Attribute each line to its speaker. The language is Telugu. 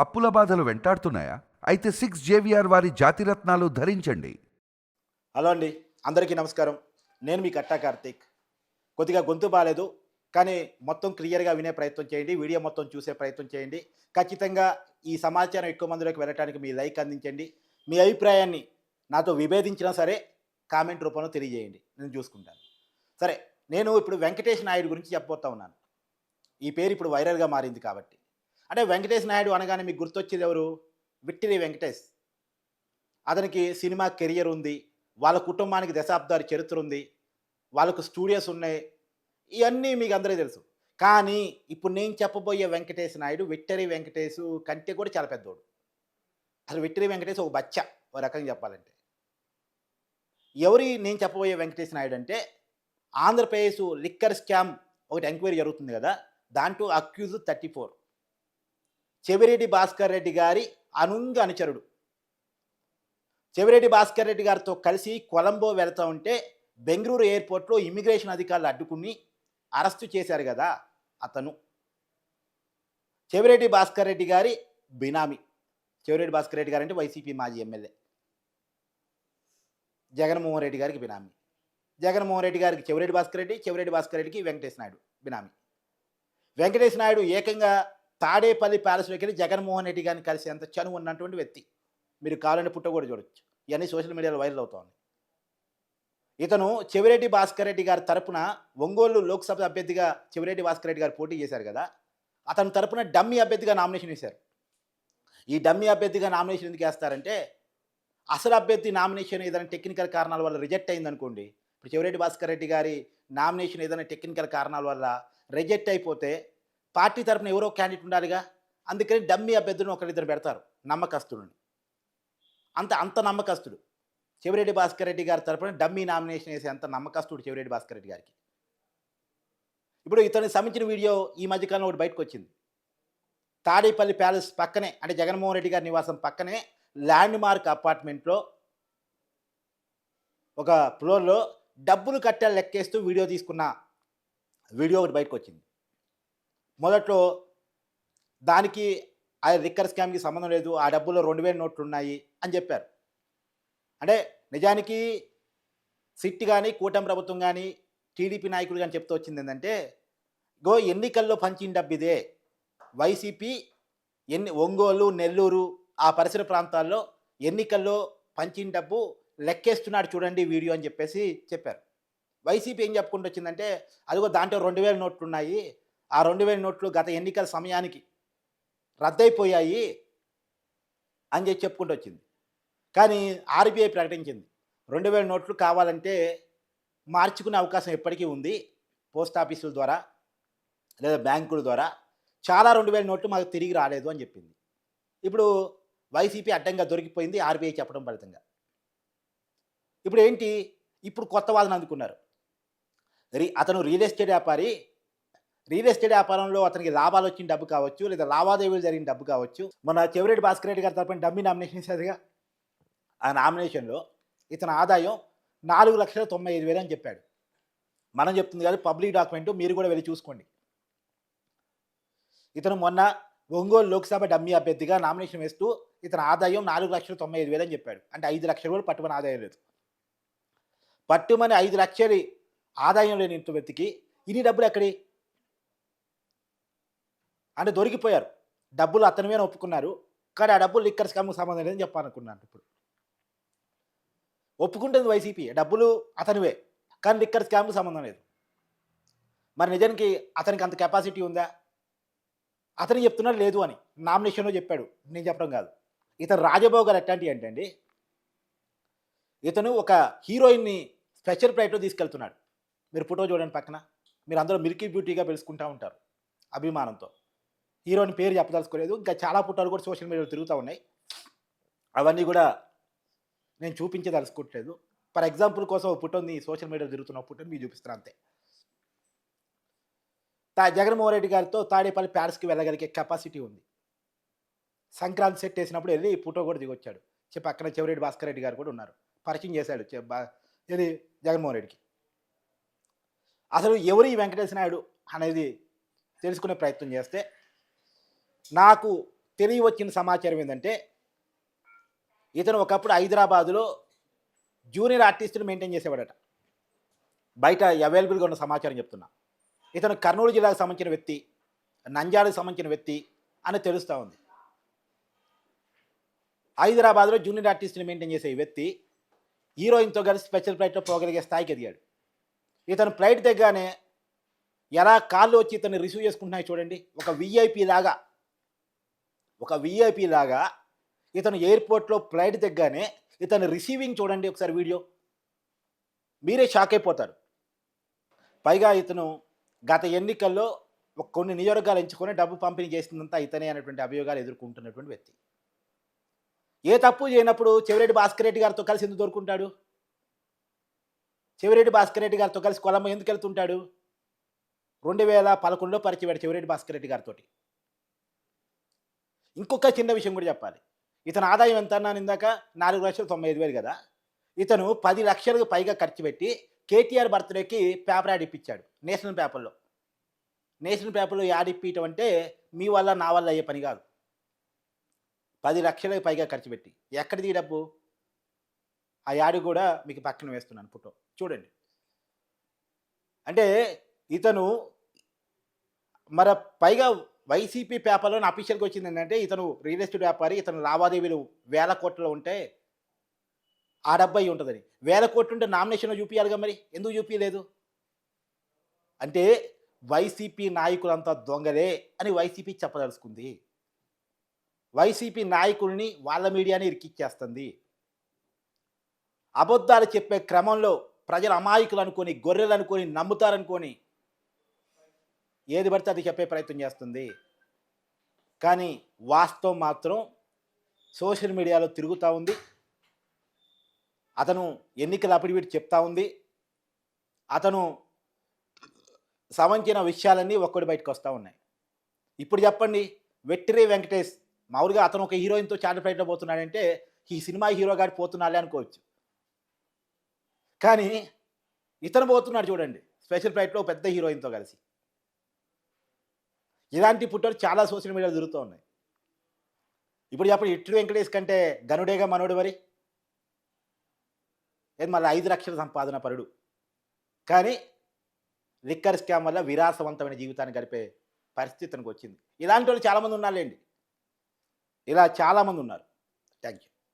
Speaker 1: అప్పుల బాధలు వెంటాడుతున్నాయా? అయితే సిక్స్ జేవిఆర్ వారి జాతిరత్నాలు ధరించండి.
Speaker 2: హలో అండి అందరికీ నమస్కారం. నేను మీ కట్టా కార్తీక్. కొద్దిగా గొంతు బాగాలేదు కానీ మొత్తం క్లియర్గా వినే ప్రయత్నం చేయండి వీడియో మొత్తం చూసే ప్రయత్నం చేయండి. ఖచ్చితంగా ఈ సమాచారం ఎక్కువ మందిలోకి వెళ్ళడానికి మీ లైక్ అందించండి. మీ అభిప్రాయాన్ని నాతో విభేదించినా సరే కామెంట్ రూపంలో తెలియజేయండి. నేను చూసుకుంటాను. సరే నేను ఇప్పుడు వెంకటేష్ నాయుడు గురించి చెప్పబోతా ఉన్నాను. ఈ పేరు ఇప్పుడు వైరల్గా మారింది కాబట్టి. అంటే వెంకటేష్ నాయుడు అనగానే మీకు గుర్తొచ్చేది ఎవరు? విక్టరీ వెంకటేష్. అతనికి సినిమా కెరియర్ ఉంది. వాళ్ళ కుటుంబానికి దశాబ్దాల చరిత్ర ఉంది. వాళ్ళకు స్టూడియోస్ ఉన్నాయి. ఇవన్నీ మీకు అందరికీ తెలుసు. కానీ ఇప్పుడు నేను చెప్పబోయే వెంకటేష్ నాయుడు విక్టరీ వెంకటేష్ కంటే కూడా చాలా పెద్దోడు. అసలు విక్టరీ వెంకటేష్ ఒక బచ్చ ఒక రకంగా చెప్పాలంటే. ఎవరి నేను చెప్పబోయే వెంకటేష్ నాయుడు అంటే ఆంధ్రప్రదేశ్ లిక్కర్ స్కామ్ ఒకటి ఎంక్వైరీ జరుగుతుంది కదా? దాంట్లో accused thirty four. Chevireddy Bhaskar Reddy గారి అనుంగ అనుచరుడు. చెవిరెడ్డి భాస్కర్ రెడ్డి గారితో కలిసి కొలంబో వెళ్తా ఉంటే బెంగళూరు ఎయిర్పోర్ట్లో ఇమిగ్రేషన్ అధికారులు అడ్డుకుని అరెస్టు చేశారు కదా అతను. చెవిరెడ్డి భాస్కర్ రెడ్డి గారి బినామీ. చెవిరెడ్డి భాస్కర్ రెడ్డి గారు అంటే వైసీపీ మాజీ ఎమ్మెల్యే. జగన్మోహన్ రెడ్డి గారికి బినామీ. జగన్మోహన్ రెడ్డి గారికి చెవిరెడ్డి భాస్కర్ రెడ్డి చెవిరెడ్డి భాస్కర్ రెడ్డికి వెంకటేష్ నాయుడు బినామీ. వెంకటేష్ నాయుడు ఏకంగా తాడేపల్లి ప్యాలెస్ వెళ్ళి జగన్మోహన్ రెడ్డి గారిని కలిసేంత చనువు ఉన్నటువంటి వ్యక్తి. మీరు కావాలని పుట్ట కూడా చూడొచ్చు. ఇవన్నీ సోషల్ మీడియాలో వైరల్ అవుతోంది. ఇతను చెవిరెడ్డి భాస్కర్ రెడ్డి గారి తరపున ఒంగోలు లోక్సభ అభ్యర్థిగా చెవిరెడ్డి భాస్కర్ రెడ్డి గారు పోటీ చేశారు కదా. అతని తరపున డమ్మీ అభ్యర్థిగా నామినేషన్ వేశారు. ఈ డమ్మీ అభ్యర్థిగా నామినేషన్ ఎందుకు వేస్తారంటే అసలు అభ్యర్థి నామినేషన్ ఏదైనా టెక్నికల్ కారణాల వల్ల రిజెక్ట్ అయిందనుకోండి. ఇప్పుడు చెవిరెడ్డి భాస్కర్ రెడ్డి గారి నామినేషన్ ఏదైనా టెక్నికల్ కారణాల వల్ల రిజెక్ట్ అయిపోతే పార్టీ తరపున ఎవరో క్యాండిడేట్ ఉండాలిగా అందుకని డమ్మీ అభ్యర్థులను ఒకరిద్దరు పెడతారు నమ్మకస్తులను. అంత అంత నమ్మకస్తుడు. చెవిరెడ్డి భాస్కర్ రెడ్డి గారి తరపున డమ్మీ నామినేషన్ వేసే అంత నమ్మకస్తుడు చెవిరెడ్డి భాస్కర్ రెడ్డి గారికి. ఇప్పుడు ఇతనికి సంబంధించిన వీడియో ఈ మధ్యకాలంలో ఒకటి బయటకు వచ్చింది తాడేపల్లి ప్యాలెస్ పక్కనే అంటే జగన్మోహన్ రెడ్డి గారి నివాసం పక్కనే ల్యాండ్ మార్క్ అపార్ట్మెంట్లో ఒక ఫ్లోర్లో డబ్బులు కట్టాలి లెక్కేస్తూ వీడియో తీసుకున్న వీడియో ఒకటి బయటకు వచ్చింది మొదట్లో దానికి ఆ రిక్కర్ స్కామ్కి సంబంధం లేదు ఆ డబ్బులో రెండు వేల నోట్లు ఉన్నాయి అని చెప్పారు. అంటే నిజానికి సిట్ కానీ కూటమి ప్రభుత్వం కానీ టీడీపీ నాయకులు కానీ చెప్తూ వచ్చింది ఏంటంటే గో ఎన్నికల్లో పంచిన డబ్బు ఇదే. వైసీపీ ఎన్ని ఒంగోలు నెల్లూరు ఆ పరిసర ప్రాంతాల్లో ఎన్నికల్లో పంచిన డబ్బు లెక్కేస్తున్నాడు చూడండి వీడియో అని చెప్పేసి చెప్పారు. వైసీపీ ఏం చెప్పుకుంటూ వచ్చిందంటే అదిగో దాంట్లో రెండు వేల నోట్లు ఉన్నాయి ఆ రెండు వేల నోట్లు గత ఎన్నికల సమయానికి రద్దయిపోయాయి అని చెప్పి చెప్పుకుంటూ వచ్చింది. కానీ ఆర్బీఐ ప్రకటించింది. రెండు వేల నోట్లు కావాలంటే మార్చుకునే అవకాశం ఎప్పటికీ ఉంది పోస్ట్ ఆఫీసుల ద్వారా లేదా బ్యాంకుల ద్వారా. చాలా రెండు వేల నోట్లు మాకు తిరిగి రాలేదు అని చెప్పింది. ఇప్పుడు వైసీపీ అడ్డంగా దొరికిపోయింది ఆర్బీఐ చెప్పడం ఫలితంగా. ఇప్పుడు ఏంటి? ఇప్పుడు కొత్త వాదన అందుకున్నారు. రీ అతను రియల్ ఎస్టేట్ వ్యాపారి రియల్ ఎస్టేట్ వ్యాపారంలో అతనికి లాభాలు వచ్చిన డబ్బు కావచ్చు లేదా లావాదేవీలు జరిగిన డబ్బు కావచ్చు. మన చెవిరెడ్డి భాస్కర్ రెడ్డి గారి తరపున డమ్మి నామినేషన్ ఇచ్చేదిగా ఆ నామినేషన్లో ఇతని ఆదాయం నాలుగు లక్షల తొంభై ఐదు వేలు అని చెప్పాడు. మనం చెప్తుంది కాదు పబ్లిక్ డాక్యుమెంట్ మీరు కూడా వెళ్ళి చూసుకోండి. ఇతను మొన్న ఒంగోలు లోక్సభ డమ్మీ అభ్యర్థిగా నామినేషన్ వేస్తూ ఇతని ఆదాయం నాలుగు లక్షల తొంభై ఐదు వేలు అని చెప్పాడు. అంటే ఐదు లక్షలు కూడా పట్టుమని ఆదాయం లేదు. పట్టుమని ఐదు లక్షలు ఆదాయం లేని వ్యక్తికి ఇన్ని డబ్బులు ఎక్కడి? అంటే దొరికిపోయారు. డబ్బులు అతని మీద ఒప్పుకున్నారు. కానీ ఆ డబ్బులు లిక్కర్ స్కామ్కి సంబంధం లేదని చెప్పాలనుకున్నాను ఇప్పుడు. ఒప్పుకుంటుంది వైసీపీ. డబ్బులు అతనివే. కానీ లిక్కర్ స్కామ్కి సంబంధం లేదు. మరి నిజానికి అతనికి అంత కెపాసిటీ ఉందా? అతను చెప్తున్నాడు లేదు అని. నామినేషన్లో చెప్పాడు. నేను చెప్పడం కాదు. ఇతను రాజభోగాలు ఎట్లాంటివి అంటే అండి ఇతను ఒక హీరోయిన్ని స్పెషల్ ఫ్లైట్లో తీసుకెళ్తున్నాడు. మీరు ఫోటో చూడండి పక్కన. మీరు అందరూ మిల్కీ బ్యూటీగా పిలుచుకుంటూ ఉంటారు. అభిమానంతో. హీరోని పేరు చెప్పదలుచుకోలేదు. ఇంకా చాలా పుట్టాలు కూడా సోషల్ మీడియాలో తిరుగుతూ ఉన్నాయి. అవన్నీ కూడా నేను చూపించదలుచుకోవట్లేదు ఫర్ ఎగ్జాంపుల్ కోసం ఒక సోషల్ మీడియాలో తిరుగుతున్న పుట్టని మీకు చూపిస్తున్నాను అంతే. తా జగన్మోహన్ రెడ్డి గారితో తాడేపల్లి ప్యారిస్కి వెళ్ళగలిగే కెపాసిటీ ఉంది. సంక్రాంతి సెట్ వేసినప్పుడు వెళ్ళి ఫోటో కూడా దిగొచ్చాడు. చెప్పి అక్కడ చెవిరెడ్డి భాస్కర్ రెడ్డి గారు కూడా ఉన్నారు. పరిచయం చేశాడు ఇది జగన్మోహన్ రెడ్డికి. అసలు ఎవరు ఈ వెంకటేశ్వర నాయుడు అనేది తెలుసుకునే ప్రయత్నం చేస్తే నాకు తెలియవచ్చిన సమాచారం ఏంటంటే ఇతను ఒకప్పుడు హైదరాబాదులో జూనియర్ ఆర్టిస్టులు మెయింటైన్ చేసేవాడట. బయట అవైలబుల్గా ఉన్న సమాచారం చెప్తున్నా. ఇతను కర్నూలు జిల్లాకు సంబంధించిన వ్యక్తి నంద్యాలకు సంబంధించిన వ్యక్తి అని తెలుస్తూ ఉంది. హైదరాబాద్లో జూనియర్ ఆర్టిస్ట్ని మెయింటైన్ చేసే వ్యక్తి హీరోయిన్తో కలిసి స్పెషల్ ఫ్లైట్లో పోగలిగే స్థాయికి ఎదిగాడు. ఇతను ఫ్లైట్ దిగ్గానే ఎలా కాళ్ళు వచ్చి ఇతన్ని రిసీవ్ చేసుకుంటున్నాయి చూడండి. ఒక విఐపి లాగా ఒక విఐపి లాగా ఇతను ఎయిర్పోర్ట్లో ఫ్లైట్ దిగ్గానే ఇతను రిసీవింగ్ చూడండి ఒకసారి వీడియో. మీరే షాక్ అయిపోతారు. పైగా ఇతను గత ఎన్నికల్లో ఒక కొన్ని నియోజకవర్గాలు ఎంచుకొని డబ్బు పంపిణీ చేసిందంతా ఇతనే అనేటువంటి అభియోగాలు ఎదుర్కొంటున్నటువంటి వ్యక్తి. ఏ తప్పు చేయనప్పుడు చెవిరెడ్డి భాస్కర్ రెడ్డి గారితో కలిసి ఎందుకు దొరుకుంటాడు? చెవిరెడ్డి భాస్కర్ రెడ్డి గారితో కలిసి కొలంబో ఎందుకు వెళ్తుంటాడు? రెండు వేల పదకొండులో పరిచయం చెవిరెడ్డి భాస్కర్ రెడ్డి గారితో ఇంకొక చిన్న విషయం కూడా చెప్పాలి. ఇతను ఆదాయం ఎంత అన్నాను ఇందాక? నాలుగు లక్షల తొంభై ఐదు వేలు కదా? ఇతను పది లక్షలకు పైగా ఖర్చు పెట్టి కేటీఆర్ బర్త్డేకి పేపర్ యాడ్ ఇప్పించాడు నేషనల్ పేపర్లో. నేషనల్ పేపర్లో యాడ్ ఇప్పించడం అంటే మీ వల్ల నా వల్ల అయ్యే పని కాదు. పది లక్షలకు పైగా ఖర్చు పెట్టి. ఎక్కడిది ఈ డబ్బు? ఆ యాడ్ కూడా మీకు పక్కన వేస్తున్నాను ఫోటో. చూడండి. అంటే ఇతను మరి పైగా వైసీపీ పేపర్లో అఫీషియల్గా వచ్చింది ఏంటంటే ఇతను రియల్ ఎస్టేట్ వ్యాపారి ఇతను లావాదేవీలు వేల కోట్లు ఉంటే ఆ డబ్బై ఉంటుందని. వేల కోట్లు ఉంటే నామినేషన్లో చూపించాలిగా మరి? ఎందుకు చూపించలేదు అంటే వైసీపీ నాయకులంతా దొంగలే అని వైసీపీ చెప్పదలుచుకుంది. వైసీపీ నాయకుల్ని వాళ్ళ మీడియాని ఇరికిచ్చేస్తుంది. అబద్ధాలు చెప్పే క్రమంలో ప్రజలు అమాయకులు అనుకొని గొర్రెలు అనుకొని నమ్ముతారనుకొని ఏది పడితే అది చెప్పే ప్రయత్నం చేస్తుంది. కానీ వాస్తవం మాత్రం సోషల్ మీడియాలో తిరుగుతూ ఉంది. అతను ఎన్నికల అపిడివిట్ చెప్తా ఉంది. అతను సంబంధించిన విషయాలన్నీ ఒక్కడి బయటకు వస్తూ ఉన్నాయి. ఇప్పుడు చెప్పండి వెట్టిరే వెంకటేష్ మామూలుగా అతను ఒక హీరోయిన్తో చార్టర్ ఫ్లైట్లో పోతున్నాడంటే ఈ సినిమా హీరో గారి పోతున్నాడే అనుకోవచ్చు. కానీ ఇతను పోతున్నాడు చూడండి స్పెషల్ ఫ్లైట్లో పెద్ద హీరోయిన్తో కలిసి. ఇలాంటి పుట్టలు చాలా సోషల్ మీడియాలో దొరుకుతూ ఉన్నాయి. ఇప్పుడు చెప్పండి ఇట్లు వెంకటేష్ కంటే గనుడేగా మనోడు మరి? ఏది మళ్ళీ ఐదు లక్షల సంపాదన పరుడు. కానీ లిక్కర్ స్కామ్ వల్ల విరాసవంతమైన జీవితాన్ని గడిపే పరిస్థితి వచ్చింది ఇలాంటి వాళ్ళు చాలామంది ఉన్నారులేండి. ఇలా చాలామంది ఉన్నారు. Thank you